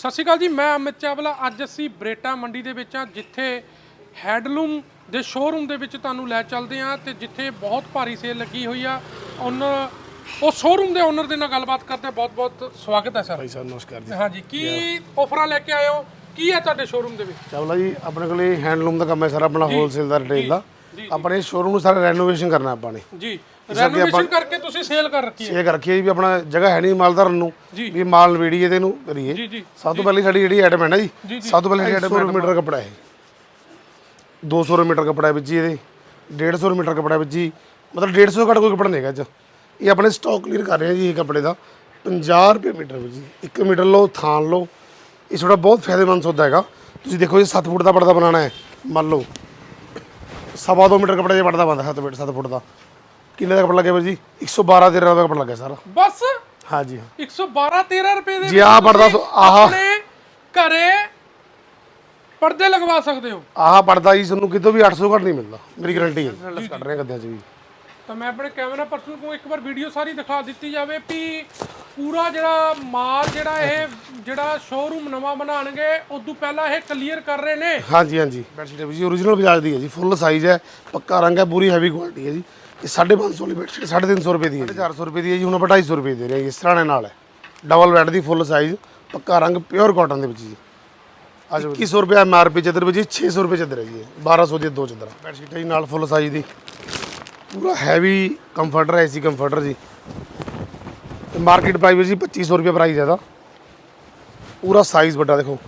ਸਤਿ ਸ਼੍ਰੀ ਅਕਾਲ ਜੀ ਮੈਂ ਅਮਿਤ ਚਾਵਲਾ। ਅੱਜ ਅਸੀਂ ਬਰੇਟਾ ਮੰਡੀ ਦੇ ਵਿੱਚ ਆ ਜਿੱਥੇ ਹੈਡਲੂਮ ਦੇ ਸ਼ੋਰੂਮ ਦੇ ਵਿੱਚ ਤੁਹਾਨੂੰ ਲੈ ਚੱਲਦੇ ਆ ਤੇ ਜਿੱਥੇ ਬਹੁਤ ਭਾਰੀ ਸੇਲ ਲੱਗੀ ਹੋਈ ਆ। ਓਨਰ ਉਹ ਸ਼ੋਰੂਮ ਦੇ ਓਨਰ ਦੇ ਨਾਲ ਗੱਲਬਾਤ ਕਰਦੇ ਬਹੁਤ ਬਹੁਤ ਸਵਾਗਤ ਹੈ ਸਰ। ਭਾਈ ਸਾਹਿਬ ਨਮਸਕਾਰ ਜੀ। ਹਾਂਜੀ ਕੀ ਆਫਰਾਂ ਲੈ ਕੇ ਆਏ ਹੋ? ਕੀ ਹੈ ਤੁਹਾਡੇ ਸ਼ੋਰੂਮ ਦੇ ਵਿੱਚ? ਚਾਵਲਾ ਜੀ ਆਪਣੇ ਕੋਲੇ ਹੈਂਡਲੂਮ ਦਾ ਕੰਮ ਹੈ ਸਾਰਾ ਆਪਣਾ ਹੋਲਸੇਲ ਦਾ ਰਿਟੇਲ ਦਾ। ਆਪਣੇ ਸ਼ੋਰੂਮ ਨੂੰ ਸਾਰਾ ਰੈਨੋਵੇਸ਼ਨ ਕਰਨਾ ਆਪਾਂ ਨੇ। ਜੀ ਰੈਨੋਵੇਸ਼ਨ ਕਰਕੇ ਤੁਸੀਂ ਸੇਲ ਕਰ ਰੱਖੀ ਹੈ। ਇਹ ਕਰ ਰੱਖੀ ਹੈ ਜੀ ਵੀ ਆਪਣਾ ਜਗ੍ਹਾ ਹੈ ਨਹੀਂ ਮਾਲਦਾਰ ਨੂੰ ਜੀ। ਵੀ ਮਾਲ ਨਵੇੜੀਏ ਤੇ ਇਹਨੂੰ ਕਰੀਏ। ਜੀ ਸਭ ਤੋਂ ਪਹਿਲੀ ਸਾਡੀ ਜਿਹੜੀ ਆਈਟਮ ਹੈ ਨਾ ਜੀ ਸਭ ਤੋਂ ਪਹਿਲੀ ਸਾਡੀ ਆਈਟਮ ਮੀਟਰ ਕੱਪੜਾ ਹੈ 200 ਮੀਟਰ ਕੱਪੜਾ ਵਿੱਚ ਜੀ ਇਹਦੇ 150 ਮੀਟਰ ਕੱਪੜਾ ਵਿੱਚ ਜੀ ਮਤਲਬ 150 ਘੱਟ ਕੋਈ ਕੱਪੜਾ ਨਹੀਂ ਹੈਗਾ ਇਹ ਆਪਣੇ ਸਟਾਕ ਕਲੀਅਰ ਕਰ ਰਹੇ ਹਾਂ ਜੀ ਇਹ ਕੱਪੜੇ ਦਾ। 50 ਰੁਪਏ ਮੀਟਰ ਵਿੱਚ ਜੀ 1 ਮੀਟਰ ਲਓ ਥਾਨ ਲਓ। ਇਹ ਤੁਹਾਡਾ ਬਹੁਤ ਫਾਇਦੇਮੰਦ ਸੌਦਾ ਹੈਗਾ। ਤੁਸੀਂ ਦੇਖੋ ਜੀ 7 ਫੁੱਟ ਦਾ ਪਰਦਾ ਬਣਾਉਣਾ ਹੈ। ਮੰਨ ਲਓ ਸਵਾ ਦੋ ਮੀਟਰ ਕੱਪੜਾ ਜੇ ਪੜਦਾ ਬੰਦਾ 7 ਮੀਟਰ 7 ਫੁੱਟ ਦਾ। ਕਿੰਨੇ ਦਾ ਕੱਪੜਾ ਲੱਗਿਆ ਵੀਰ ਜੀ? 112 13 ਦਾ ਕੱਪੜਾ ਲੱਗਿਆ ਸਾਰਾ। ਬਸ? ਹਾਂਜੀ। ਹਾਂ 112 13 ਰੁਪਏ ਦੇ ਜੀ ਆਹ ਪੜਦਾ ਸੋ ਆਹ। ਆਪਣੇ ਘਰੇ ਪਰਦੇ ਲਗਵਾ ਸਕਦੇ ਹੋ। ਆਹ ਪੜਦਾ ਜੀ ਤੁਹਾਨੂੰ ਕਿਤੋਂ ਵੀ 800 ਘੱਟ ਨਹੀਂ ਮਿਲਦਾ। ਮੇਰੀ ਗਾਰੰਟੀ ਹੈ। ਲੈਸ ਕੱਢ ਰਹੇ ਹਾਂ ਗੱਦਿਆਂ 'ਚ ਵੀ। ਤਾਂ ਮੈਂ ਆਪਣੇ ਕੈਮਰਾ ਪਰਸਨ ਨੂੰ ਇੱਕ ਵਾਰ ਵੀਡੀਓ ਸਾਰੀ ਦਿਖਾ ਦਿੱਤੀ ਜਾਵੇ ਵੀ ਪੂਰਾ ਜਿਹੜਾ ਮਾਲ ਜਿਹੜਾ ਇਹ ਜਿਹੜਾ ਸ਼ੋਰੂਮ ਨਵਾਂ ਬਣਾਣਗੇ ਉਦੋਂ ਪਹਿਲਾਂ ਇਹ ਕਲੀਅਰ ਕਰ ਰਹੇ ਨੇ। ਹਾਂਜੀ ਹਾਂਜੀ। ਬੈਡਸ਼ੀਟ ਹੈ ਜੀ origignal ਬਜਾਜ ਦੀ ਹੈ ਜੀ। ਫੁੱਲ ਸਾਈਜ਼ ਹੈ ਪੱਕਾ ਰੰਗ ਹੈ ਪੂਰੀ ਹੈਵੀ ਕੁਆਲਿਟੀ ਹੈ ਜੀ। ਇਹ 550 ਵਾਲੀ ਬੈਡਸ਼ੀਟ 350 ਰੁਪਏ ਦੀ ਹੈ 400 ਰੁਪਏ ਦੀ ਹੈ ਜੀ ਹੁਣ ਆਪਾਂ 250 ਰੁਪਏ ਦੇ ਰਹੇ ਹਾਂ ਇਸ ਤਰ੍ਹਾਂ ਦੇ ਨਾਲ ਹੈ। ਡਬਲ ਬੈੱਡ ਦੀ ਫੁੱਲ ਸਾਈਜ਼ ਪੱਕਾ ਰੰਗ ਪਿਓਰ ਕਾਟਨ ਦੇ ਵਿੱਚ ਜੀ। ਅੱਜ 2100 ਰੁਪਏ ਐਮਆਰਪੀ ਚਦਰ ਵਿੱਚ ਜੀ 600 ਰੁਪਏ ਚਦਰ ਹੈ ਜੀ ਇਹ। 1200 ਦੀ ਦੋ ਚਦਰ। ਬੈਡਸ਼ੀਟ ਹੈ ਜੀ। ਨਾਲ ਫੁੱਲ ਸਾਈਜ਼ ਦੀ। ਪੂਰਾ ਹੈਵੀ ਕੰਫਰਟਰ ਹੈ ਏਸੀ ਕੰਫਰਟਰ ਜੀ। ਤੇ ਮਾਰਕੀਟ ਪ੍ਰਾਈਸ ਜੀ 2500 ਰੁਪਏ ਪ੍ਰਾਈਸ ਹੈ ਇਹਦਾ। ਪੂਰਾ ਸਾਈਜ਼ ਵੱਡਾ ਦੇਖੋ।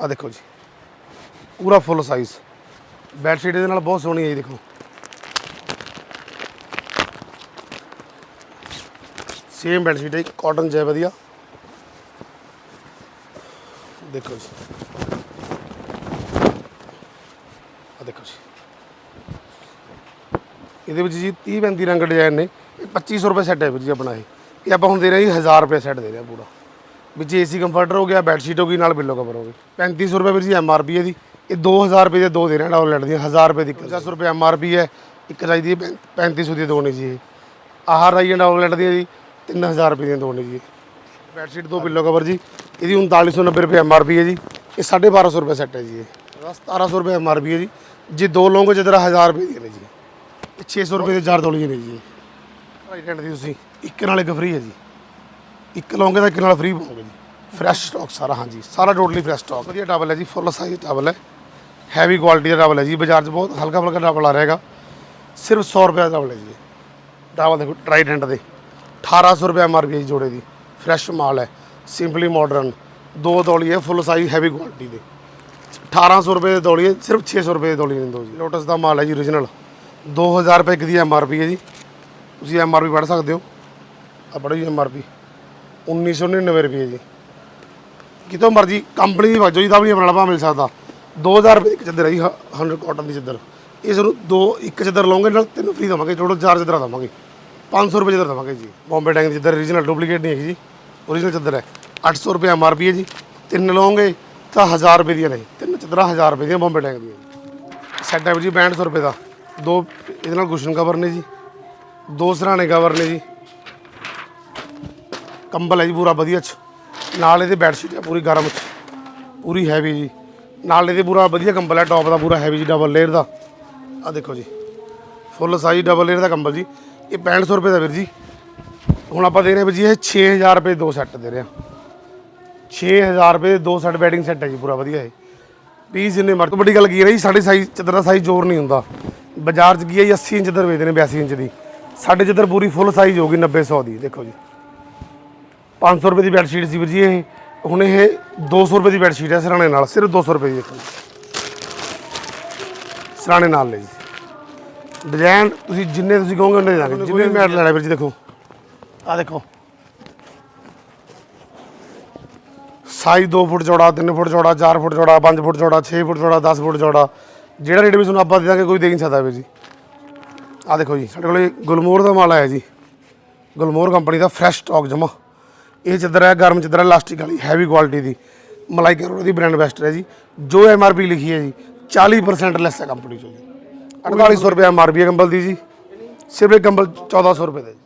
ਆ ਦੇਖੋ ਜੀ। ਪੂਰਾ ਫੁੱਲ ਸਾਈਜ਼ ਬੈੱਡ ਸ਼ੀਟ ਇਹਦੇ ਨਾਲ ਬਹੁਤ ਸੋਹਣੀ ਹੈ ਜੀ ਦੇਖੋ। ਸੇਮ ਬੈੱਡ ਸ਼ੀਟ ਹੈ ਕਾਟਨ ਜੈ ਵਧੀਆ। ਦੇਖੋ ਜੀ। ਆ ਦੇਖੋ ਜੀ। ਇਹਦੇ ਵਿੱਚ ਜੀ 30 35 ਰੰਗ ਡਿਜ਼ਾਈਨ ਨੇ, ਇਹ 2500 ਰੁਪਏ ਸੈੱਟ ਹੈ ਵੀਰ ਜੀ ਆਪਣਾ ਇਹ। ਇਹ ਆਪਾਂ ਹੁਣ ਦੇ ਰਹੇ ਜੀ 1000 ਰੁਪਏ ਸੈੱਟ ਦੇ ਰਹੇ ਹਾਂ ਪੂਰਾ। ਵਿੱਚ ਏਸੀ ਕੰਫਰਟਰ ਹੋ ਗਿਆ ਬੈੱਡ ਸ਼ੀਟ ਹੋ ਗਈ, ਨਾਲ ਪਿੱਲੋ ਕਵਰ ਹੋ ਗਏ 3500 ਰੁਪਏ ਵੀਰ ਜੀ ਐਮਆਰਪੀ ਹੈ ਦੀ ਇਹ 2000 ਰੁਪਏ ਦੇ ਦੋ ਦੇ ਰਹੇ ਹਾਂ ਡਬਲ ਦੀਆਂ 1000 ਰੁਪਏ ਦੀ 50 ਰੁਪਏ ਪੀ ਹੈ। ਇੱਕ ਚਾਹੀਦੀ ਹੈ 3500 ਦੀ ਦੋ ਨੇ ਜੀ ਇਹ। ਆਹ ਰਾਈ ਡਬਲ ਦੀਆਂ ਜੀ। 3000 ਰੁਪਏ ਦੀਆਂ ਦੋ ਨੇ ਜੀ। ਬੈੱਡਸ਼ੀਟ ਦੋ ਪਿੱਲੋ ਕਵਰ ਜੀ। ਇਹਦੀ 3990 ਰੁਪਏ ਐਮਆਰਪੀ ਹੈ ਜੀ। ਇਹ 1250 ਰੁਪਏ ਸੈੱਟ ਹੈ ਜੀ ਇਹ। 1700 ਰੁਪਏ ਐਮਆਰਪੀ ਹੈ ਜੀ। ਜੇ ਦੋ ਲਓਗੇ ਜਦਰਾ 1000 ਰੁਪਏ ਦੀਆਂ ਨੇ ਜੀ। ਇਹ 600 ਰੁਪਏ ਦੇ ਚਾਰ ਤੋਲੀਆਂ ਨੇ ਜੀ। ਰਾਈਟ ਹੈਂਡ ਦੀ ਤੁਸੀਂ ਇੱਕ ਨਾਲ ਇੱਕ ਫ੍ਰੀ ਹੈ ਜੀ। ਇੱਕ ਲਓਗੇ ਤਾਂ ਇੱਕ ਨਾਲ ਫ੍ਰੀ ਪਾਉਂਗੇ ਜੀ। ਫਰੈਸ਼ ਸਟਾਕ ਸਾਰਾ ਹਾਂਜੀ ਸਾਰਾ ਟੋਟਲੀ ਫਰੈਸ਼ ਸਟਾਕ ਵਧੀਆ ਟਾਵਲ ਹੈ ਜੀ। ਫੁੱਲ ਸਾਈਜ਼ ਟਾਵਲ ਹੈ। ਹੈਵੀ ਕੁਆਲਿਟੀ ਦਾ ਟਾਵਲ ਹੈ ਜੀ। ਬਾਜ਼ਾਰ 'ਚ ਬਹੁਤ ਹਲਕਾ ਫੁਲਕਾ ਟਾਵਲ ਆ ਰਿਹਾਗਾ ਸਿਰਫ 100 ਰੁਪਏ ਦਾ ਟਾਵਲ ਹੈ ਜੀ। ਟਾਵਲ ਦੇਖੋ ਟਰਾਈਡ ਹੈਂਡ ਦੇ। 1800 ਰੁਪਏ ਐਮਆਰਪੀ ਹੈ ਜੀ ਜੋੜੇ ਦੀ। ਫਰੈਸ਼ ਮਾਲ ਹੈ। ਸਿੰਪਲੀ ਮਾਡਰਨ ਦੋ ਦੌਲੀ ਹੈ ਫੁੱਲ ਸਾਈਜ਼ ਹੈਵੀ ਕੁਆਲਿਟੀ ਦੇ 1800 ਰੁਪਏ ਦੇ ਤੌਲੀਏ ਸਿਰਫ 600 ਰੁਪਏ ਦੇ ਦੌਲੀ ਨੇ ਦੋ ਜੀ। ਲੋਟਸ ਦਾ ਮਾਲ ਹੈ ਜੀ origignal 2000 ਰੁਪਏ ਇੱਕ ਦੀ ਐਮਆਰਪੀ ਹੈ ਜੀ। ਤੁਸੀਂ ਐਮਆਰਪੀ ਪੜ੍ਹ ਸਕਦੇ ਹੋ। ਆ ਪੜ੍ਹੋ ਜੀ ਐਮਆਰਪੀ 1999 ਰੁਪਏ ਜੀ। ਕਿਤੋਂ ਮਰਜ਼ੀ ਕੰਪਨੀ ਦੀ ਵਾਜੋ ਜੀ ਦਾ ਵੀ ਨਹੀਂ ਆਪਣਾ ਭਾਅ ਮਿਲ ਸਕਦਾ। 2000 ਰੁਪਏ ਇੱਕ ਚੱਦਰ ਹੈ ਜੀ 100 ਕਾਟਨ ਦੀ ਚੱਦਰ। ਇਸ ਨੂੰ ਦੋ, ਇੱਕ ਚੱਦਰ ਲਓਗੇ ਨਾਲ ਤਿੰਨ ਫ੍ਰੀ ਦਵਾਂਗੇ ਟੋਟਲ ਚਾਰ ਚੱਦਰਾਂ ਦਵਾਂਗੇ। 500 ਰੁਪਏ ਚੱਦਰ ਦਵਾਂਗੇ ਜੀ। ਬੰਬੇ ਟੈਂਕ ਦੀ ਚੱਦਰ origignal ਡੁਪਲੀਕੇਟ ਨਹੀਂ ਹੈਗੀ ਜੀ। Origignal ਚੱਦਰ ਹੈ। 800 ਰੁਪਏ ਐਮਆਰਪੀ ਹੈ ਜੀ। ਤਿੰਨ ਲਓਗੇ ਤਾਂ 1000 ਰੁਪਏ ਦੀਆਂ ਨਹੀਂ ਤਿੰਨ ਚੱਦਰਾਂ 1000 ਰੁਪਏ ਦੀਆਂ ਬੰਬੇ ਟੈਂਕ ਦੀਆਂ। ਸੈੱਟ ਹੈ ਜੀ 6500 ਰੁਪਏ ਦਾ। ਦੋ ਇਹਦੇ ਨਾਲ ਕੁਸ਼ਨ ਕਵਰ ਨੇ ਜੀ। ਦੋ ਸਰਾਣੇ ਕਵਰ ਨੇ ਜੀ। ਕੰਬਲ ਹੈ ਜੀ ਪੂਰਾ ਵਧੀਆ ਚ। ਨਾਲ ਇਹਦੇ ਬੈੱਡ ਸ਼ੀਟ ਹੈ ਪੂਰੀ ਗਰਮ ਚ। ਪੂਰੀ ਹੈਵੀ ਜੀ। ਨਾਲ ਇਹਦੇ ਪੂਰਾ ਵਧੀਆ ਕੰਬਲ ਹੈ। ਟੌਪ ਦਾ ਪੂਰਾ ਹੈਵੀ ਜੀ ਡਬਲ ਲੇਅਰ ਦਾ। ਆ ਦੇਖੋ ਜੀ। ਫੁੱਲ ਸਾਈਜ਼ ਡਬਲ ਲੇਅਰ ਦਾ ਕੰਬਲ ਜੀ। ਇਹ 6500 ਰੁਪਏ ਦਾ ਵੀਰ ਜੀ। ਹੁਣ ਆਪਾਂ ਦੇ ਰਹੇ ਹਾਂ ਵੀਰ ਜੀ, ਇਹ 6000 ਰੁਪਏ ਦੋ ਸੈੱਟ ਦੇ ਰਹੇ ਹਾਂ 6000 ਰੁਪਏ ਦੇ ਦੋ ਸੈੱਟ ਬੈਡਿੰਗ ਸੈੱਟ ਹੈ ਜੀ, ਪੂਰਾ ਵਧੀਆ ਹੈ ਪੀਸ ਜਿੰਨੇ ਮਰਜ਼ੀ ਵੱਡੀ ਗੱਲ ਕੀ ਰਹੀ ਜੀ, ਸਾਡੇ ਸਾਈਜ਼ ਚਦਰ ਦਾ ਸਾਈਜ਼ ਜ਼ੋਰ ਨਹੀਂ ਹੁੰਦਾ। ਬਾਜ਼ਾਰ 'ਚ ਕੀ ਹੈ ਜੀ 80 ਇੰਚ ਦਰ ਵੇਚਦੇ ਨੇ 82 ਇੰਚ ਦੀ। ਸਾਡੇ ਜਿੱਧਰ ਪੂਰੀ ਫੁੱਲ ਸਾਈਜ਼ ਹੋਗੀ 90 100 ਦੀ, ਦੇਖੋ ਜੀ। 500 ਰੁਪਏ ਦੀ ਬੈੱਡ ਸ਼ੀਟ ਸੀ ਵੀਰ ਜੀ ਇਹ। ਹੁਣ ਇਹ 200 ਰੁਪਏ ਦੀ ਬੈੱਡ ਸ਼ੀਟ ਹੈ, ਸਰਾਣੇ ਨਾਲ, ਸਿਰਫ 200 ਰੁਪਏ ਦੀ ਦੇਖੋ ਸਰਾਣੇ ਨਾਲ ਲਈ ਜੀ। ਡਿਜ਼ਾਈਨ ਤੁਸੀਂ ਜਿੰਨੇ ਤੁਸੀਂ ਕਹੋਗੇ ਉਹਨੇ ਦੇ ਦਾਂਗੇ ਜਿੰਨੇ ਮੈਟ ਲੈਣਾ ਵੀਰ ਜੀ ਦੇਖੋ। ਆ ਦੇਖੋ। ਸਾਈਜ਼ 2 ਫੁੱਟ ਚੌੜਾ 3 ਫੁੱਟ ਚੌੜਾ 4 ਫੁੱਟ ਚੌੜਾ 5 ਫੁੱਟ ਚੌੜਾ 6 ਫੁੱਟ ਚੌੜਾ 10 ਫੁੱਟ ਚੌੜਾ। ਜਿਹੜਾ ਰੇਟ ਵੀ ਤੁਹਾਨੂੰ ਆਪਾਂ ਦੇ ਦਾਂਗੇ, ਕੋਈ ਦੇ ਨਹੀਂ ਸਕਦਾ ਵੀਰ ਜੀ। ਆ ਦੇਖੋ ਜੀ, ਸਾਡੇ ਕੋਲੇ ਗੁਲਮੋਰ ਦਾ ਮਾਲ ਆਇਆ ਜੀ। ਗੁਲਮੋਰ ਕੰਪਨੀ ਦਾ ਫਰੈਸ਼ ਸਟਾਕ ਜਮਾ। ਇਹ ਚਾਦਰ ਹੈ, ਗਰਮ ਚਾਦਰ ਹੈ ਇਲਾਸਟਿਕ ਵਾਲੀ ਹੈਵੀ ਕੁਆਲਿਟੀ ਦੀ। ਮਲਾਈ ਕਰੋੜ ਦੀ ਬ੍ਰਾਂਡ ਬੈਸਟ ਹੈ ਜੀ। ਜੋ ਐਮ ਆਰ ਪੀ ਲਿਖੀ ਹੈ ਜੀ 40% ਲੈਸ ਹੈ ਕੰਪਨੀ ਚੋਂ ਜੀ। 4800 ਰੁਪਏ ਐਮ ਆਰ ਪੀ ਹੈ ਕੰਬਲ ਦੀ ਜੀ। ਸਿਰਫ ਇਹ ਕੰਬਲ 1400 ਰੁਪਏ ਦਾ। ਜੀ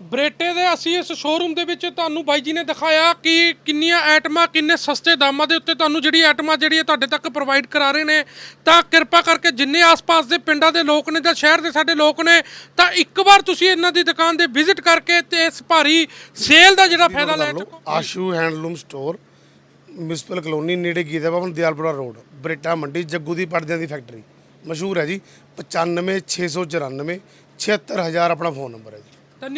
ਬਰੇਟੇ ਦੇ ਅਸੀਂ ਇਸ ਸ਼ੋਰੂਮ ਦੇ ਵਿੱਚ ਤੁਹਾਨੂੰ ਬਾਈ ਜੀ ਨੇ ਦਿਖਾਇਆ ਕਿ ਕਿੰਨੀਆਂ ਆਈਟਮਾਂ ਕਿੰਨੇ ਸਸਤੇ ਦਾਮਾਂ ਦੇ ਉੱਤੇ ਤੁਹਾਨੂੰ ਜਿਹੜੀ ਆਈਟਮਾਂ ਜਿਹੜੀ ਹੈ ਤੁਹਾਡੇ ਤੱਕ ਪ੍ਰੋਵਾਈਡ ਕਰਾ ਰਹੇ ਨੇ। ਤਾਂ ਕਿਰਪਾ ਕਰਕੇ ਜਿੰਨੇ ਆਸ-ਪਾਸ ਦੇ ਪਿੰਡਾਂ ਦੇ ਲੋਕ ਨੇ ਜਾਂ ਸ਼ਹਿਰ ਦੇ ਸਾਡੇ ਲੋਕ ਨੇ ਤਾਂ ਇੱਕ ਵਾਰ ਤੁਸੀਂ ਇਹਨਾਂ ਦੀ ਦੁਕਾਨ ਦੇ ਵਿਜ਼ਿਟ ਕਰਕੇ ਤੇ ਇਸ ਭਾਰੀ ਸੇਲ ਦਾ ਜਿਹੜਾ ਫਾਇਦਾ ਲੈ ਚੁੱਕੋ। Ashu handloom store municipal colony ਨੇੜੇ ਗੀਤਾ ਭਵਨ ਦਿਆਲਪੁਰਾ ਰੋਡ ਬਰੇਟਾ ਮੰਡੀ ਜੱਗੂ ਦੀ ਪਰਦਿਆਂ ਦੀ ਫੈਕਟਰੀ ਮਸ਼ਹੂਰ ਹੈ ਜੀ। 95694 76000 ਆਪਣਾ ਫੋਨ ਨੰਬਰ ਹੈ ਜੀ।